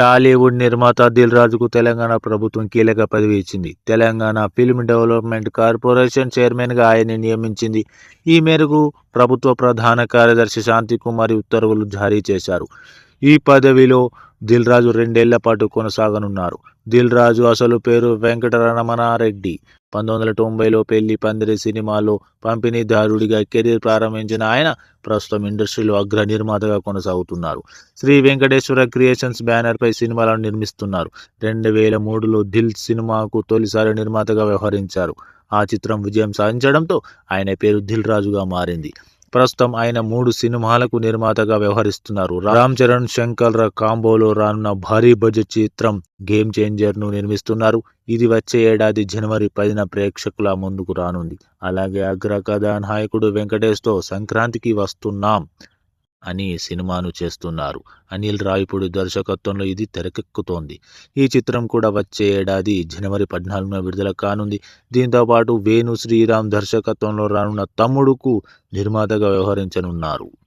టాలీవుడ్ నిర్మాత దిల్ రాజుకు తెలంగాణ ప్రభుత్వం కీలక పదవి ఇచ్చింది. తెలంగాణ ఫిల్మ్ డెవలప్మెంట్ కార్పొరేషన్ చైర్మన్గా ఆయన్ని నియమించింది. ఈ మేరకు ప్రభుత్వ ప్రధాన కార్యదర్శి శాంతికుమారి ఉత్తర్వులు జారీ చేశారు. ఈ పదవిలో దిల్ రాజు రెండేళ్ళ పాటు కొనసాగనున్నారు. దిల్ రాజు అసలు పేరు వెంకటరమణారెడ్డి. పంతొమ్మిది వందల తొంభైలో పెళ్ళి పందిరి సినిమాలో పంపిణీదారుడిగా కెరీర్ ప్రారంభించిన ఆయన ప్రస్తుతం ఇండస్ట్రీలో అగ్ర నిర్మాతగా కొనసాగుతున్నారు. శ్రీ వెంకటేశ్వర క్రియేషన్స్ బ్యానర్పై సినిమాలను నిర్మిస్తున్నారు. రెండు వేల మూడులో దిల్ సినిమాకు తొలిసారి నిర్మాతగా వ్యవహరించారు. ఆ చిత్రం విజయం సాధించడంతో ఆయన పేరు దిల్ రాజుగా మారింది. ప్రస్తుతం ఆయన మూడు సినిమాలకు నిర్మాతగా వ్యవహరిస్తున్నారు. రామ్ చరణ్ శంకర్ కాంబోలో రానున్న భారీ బడ్జెట్ చిత్రం గేమ్ చేంజర్ను నిర్మిస్తున్నారు. ఇది వచ్చే ఏడాది జనవరి పదిన ప్రేక్షకుల ముందుకు రానుంది. అలాగే అగ్ర కథానాయకుడు వెంకటేష్తో సంక్రాంతికి వస్తున్నాం. అని సినిమాను చేస్తున్నారు. అనిల్ రావిపూడి దర్శకత్వంలో ఇది తెరకెక్కుతోంది. ఈ చిత్రం కూడా వచ్చే ఏడాది జనవరి పద్నాలుగున విడుదల కానుంది. దీంతో పాటు వేణు శ్రీరామ్ దర్శకత్వంలో రానున్న తమ్ముడుకు నిర్మాతగా వ్యవహరించనున్నారు.